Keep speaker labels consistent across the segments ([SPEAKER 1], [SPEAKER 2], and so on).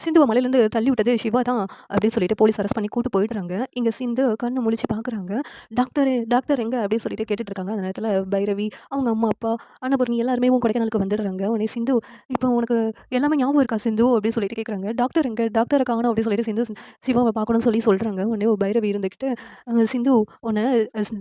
[SPEAKER 1] சிந்துவ மலையிலேருந்து தள்ளி விட்டது சிவா தான் அப்படின்னு சொல்லிட்டு போலீஸ் அரெஸ்ட் பண்ணி கூட்டு போயிடுறாங்க. இங்கே சிந்து கண்ணு முழிச்சு பார்க்குறாங்க. டாக்டர் டாக்டர் எங்கே அப்படின்னு சொல்லிட்டு கேட்டுட்டு இருக்காங்க. அந்த நேரத்தில் பைரவி, அவங்க அம்மா, அப்பா, அன்னபூர்ணி எல்லாருமே உன் கொடைக்கானலுக்கு வந்துடுறாங்க. உடனே சிந்து, "இப்போ உனக்கு எல்லாமே ஞாபகம் இருக்கா சிந்து?" அப்படின்னு சொல்லிட்டு கேட்குறாங்க. "டாக்டர் எங்கே டாக்டரை காணும் அப்படின்னு சொல்லிட்டு சிந்து சிவாவை பார்க்கணும்னு சொல்லி சொல்கிறாங்க உடனே பைரவி இருந்துக்கிட்டு சிந்து உன்னை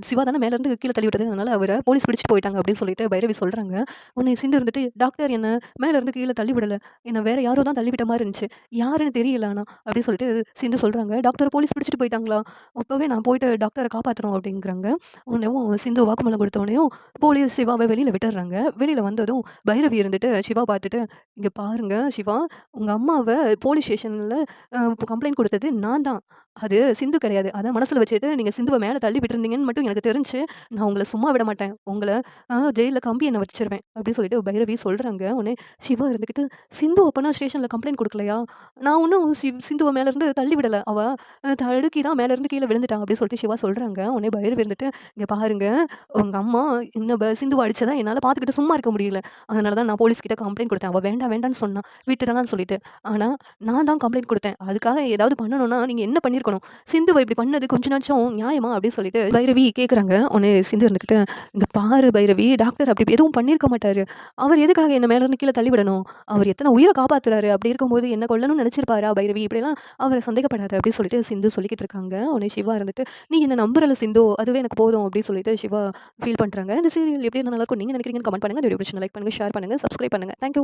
[SPEAKER 1] சிவா தானே மேலேருந்து கீழே தள்ளி விட்டது. அதனால் அவரை போலீஸ் பிடிச்சி போயிட்டாங்க." அப்படின்னு சொல்லிட்டு பைரவி சொல்கிறாங்க உன்னை சிந்து இருந்துட்டு, "டாக்டர் என்னை மேலேருந்து கீழே தள்ளி விடலை என்னை வேறு யாரோ தான் தள்ளி விட்ட மாதிரி இருந்துச்சு. யாருன்னு தெரியலண்ணா அப்படின்னு சொல்லிட்டு சிந்து சொல்கிறாங்க டாக்டர் போலீஸ் பிடிச்சிட்டு போயிட்டாங்களா? அப்போவே நான் போயிட்டு டாக்டரை காப்பாற்றணும் அப்படிங்கிறாங்க. உடனேவும் சிந்து வாக்குமூலம் குடுத்தோனயும் போலீஸ் சிவாவை வெளியில் விட்டுடுறாங்க வெளியில் வந்ததும் பைரவி இருந்துட்டு சிவா பார்த்துட்டு, இங்கே பாருங்கள் சிவா, உங்கள் அம்மாவை போலீஸ் ஸ்டேஷனில் கம்ப்ளைண்ட் கொடுத்தது நான் தான். அது சிந்து கிடையாது. அதை மனசில் வச்சுட்டு நீங்கள் சிந்துவை மேலே தள்ளி விட்டுருந்தீங்கன்னு மட்டும் எனக்கு தெரிஞ்சு நான் உங்களை சும்மா விட மாட்டேன். உங்களை ஜெயிலில் கம்பி என்ன வச்சிருவேன் அப்படின்னு சொல்லிட்டு பைரவி சொல்கிறாங்க உடனே சிவா இருந்துக்கிட்டு "சிந்து அப்போனா ஸ்டேஷனில் கம்ப்ளைண்ட் கொடுக்கலையா நான் ஒன்றும் சிவ் சிந்துவை மேலேருந்து தள்ளி விடலை அவள் தடுக்கி தான் மேலேருந்து கீழே விழுந்துட்டா." அப்படின்னு சொல்லிட்டு சிவா சொல்கிறாங்க உடனே பைரவி இருந்துட்டு, இங்கே பாருங்க, உங்கள் அம்மா இன்னும் சிந்துவை அடித்ததான் என்னால் பார்த்துக்கிட்டு சும்மா இருக்க முடியல. அதனால தான் நான் போலீஸ்கிட்ட கம்ப்ளைண்ட் கொடுத்தேன் அவள் வேண்டாம் வேண்டாம்னு சொன்னான் விட்டுடலான்னு சொல்லிட்டு. ஆனால் நான் தான் கம்ப்ளைண்ட் கொடுத்தேன் அதுக்காக ஏதாவது பண்ணணும்னா நீங்கள் என்ன பண்ணி பண்ணியிருக்கணும்? சிந்துவ இப்படி பண்ணது கொஞ்ச நாச்சும் நியாயமா?" அப்படின்னு சொல்லிட்டு பைரவி கேட்குறாங்க. உடனே சிந்து இருந்துகிட்டு, இந்த பாரு பைரவி, டாக்டர் அப்படி எதுவும் பண்ணியிருக்க மாட்டாரு. அவர் எதுக்காக என்ன மேலேருந்து கீழே தள்ளிவிடணும் அவர் எத்தனை உயிரை காப்பாத்துறாரு. அப்படி இருக்கும்போது என்ன கொல்லணும்னு நெனச்சிருப்பாரா பைரவி? இப்படிலாம் அவரை சந்தேகப்படாது அப்படின்னு சொல்லிட்டு சிந்து சொல்லிக்கிட்டு இருக்காங்க. உடனே சிவா இருந்துட்டு, "நீ என்ன நம்புறல சிந்து, அதுவே எனக்கு போதும்." அப்படின்னு சொல்லிட்டு சிவா ஃபீல் பண்ணுறாங்க இந்த சீரியல் எப்படி நல்லா இருக்கும் நீங்க நினைக்கிறீங்கன்னு கமெண்ட் பண்ணுங்க. வீடியோ பிடிச்சி லைக் பண்ணுங்க, ஷேர் பண்ணுங்க, சப்ஸ்கிரைப் பண்ணுங்க. Thank you.